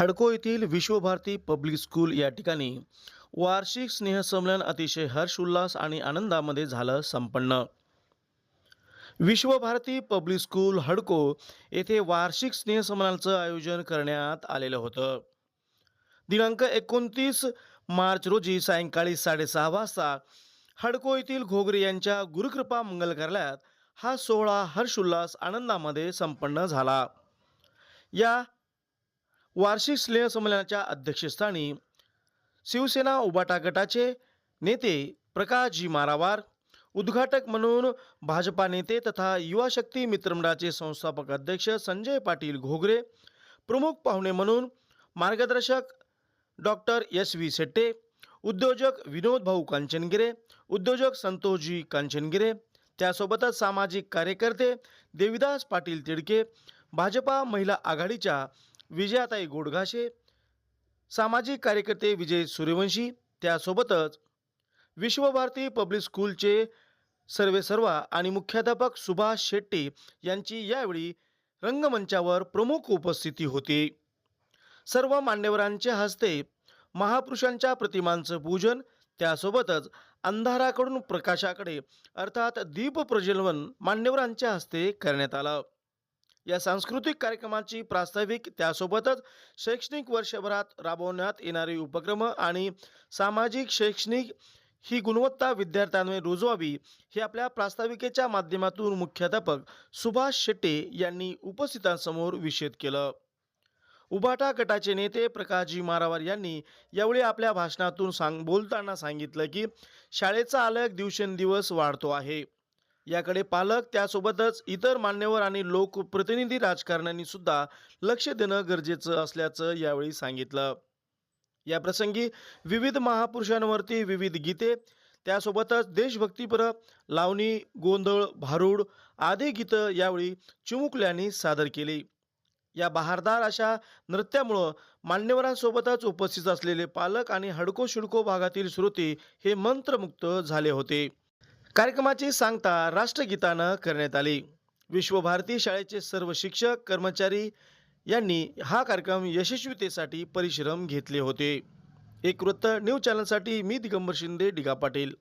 हडको येथील Visvabharati public school या ठिकाणी वार्षिक स्नेहसंमेलन अतिशय हर्ष उल्हास आणि आनंदामध्ये झालं संपन्न. विश्वभारती पब्लिक स्कूल हडको येथे वार्षिक स्नेहसंमेलनाचं आयोजन करण्यात आलेलं होतं. दिनांक एकोणतीस मार्च रोजी सायंकाळी साडेसहा वाजता हडको येथील घोगरे यांच्या गुरुकृपा मंगल कार्यालयात हा सोहळा हर्षोल्लास आनंदामध्ये संपन्न झाला. या वार्षिक स्नेहसंमेलनाच्या अध्यक्षस्थानी शिवसेना उबाटा गटाचे नेते प्रकाशजी मारावार उद्घाटक म्हणून भाजपा नेते तथा युवा शक्ती मित्रमंडळाचे संस्थापक अध्यक्ष संजय पाटील घोगरे प्रमुख पाहुणे म्हणून मार्गदर्शक डॉक्टर एस व्ही शेट्टे उद्योजक विनोद भाऊ कांचनगिरे उद्योजक संतोषजी कांचनगिरे त्यासोबतच सामाजिक कार्यकर्ते देविदास पाटील तिडके भाजपा महिला आघाडीच्या विजयाताई गोडघाशे सामाजिक कार्यकर्ते विजय सूर्यवंशी त्यासोबतच विश्वभारती पब्लिक स्कूलचे सर्वेसर्वा आणि मुख्याध्यापक सुभाष शेट्टी यांची यावेळी रंगमंचावर प्रमुख उपस्थिती होती. सर्व मान्यवरांच्या हस्ते महापुरुषांच्या प्रतिमांचं पूजन त्यासोबतच अंधाराकडून प्रकाशाकडे अर्थात दीप प्रज्वलन मान्यवरांच्या हस्ते करण्यात आलं. या सांस्कृतिक कार्यक्रमाची प्रास्ताविक त्यासोबतच शैक्षणिक वर्षभरात राबवण्यात येणारे उपक्रम आणि सामाजिक शैक्षणिक ही गुणवत्ता विद्यार्थ्यांमुळे रुजवावी हे आपल्या प्रास्ताविकेच्या माध्यमातून मुख्याध्यापक सुभाष शेट्टे यांनी उपस्थितांसमोर विषेद केलं. उबाटा गटाचे नेते प्रकाशजी मारावार यांनी यावेळी आपल्या भाषणातून सांग बोलताना सांगितलं की शाळेचा आलक दिवसेंदिवस वाढतो आहे. याकडे पालक त्यासोबतच इतर मान्यवर आणि लोकप्रतिनिधी राजकारण्यांनी सुद्धा लक्ष देणं गरजेचं असल्याचं यावेळी सांगितलं. या प्रसंगी विविध महापुरुषांवरती विविध गीते त्यासोबतच देशभक्तीपर लावणी गोंधळ भारूड आदी गीतं यावेळी चिमुकल्यांनी सादर केली. या बहारदार अशा नृत्यामुळं मान्यवरांसोबतच उपस्थित असलेले पालक आणि हडको शिडको भागातील श्रोते हे मंत्रमुक्त झाले होते. कार्यक्रमाची सांगता राष्ट्रगीतानं करण्यात आली. विश्वभारती शाळेचे सर्व शिक्षक कर्मचारी यांनी हा कार्यक्रम यशस्वीतेसाठी परिश्रम घेतले होते. एक वृत्त न्यूज चॅनलसाठी मी दिगंबर शिंदे डिगा पाटील.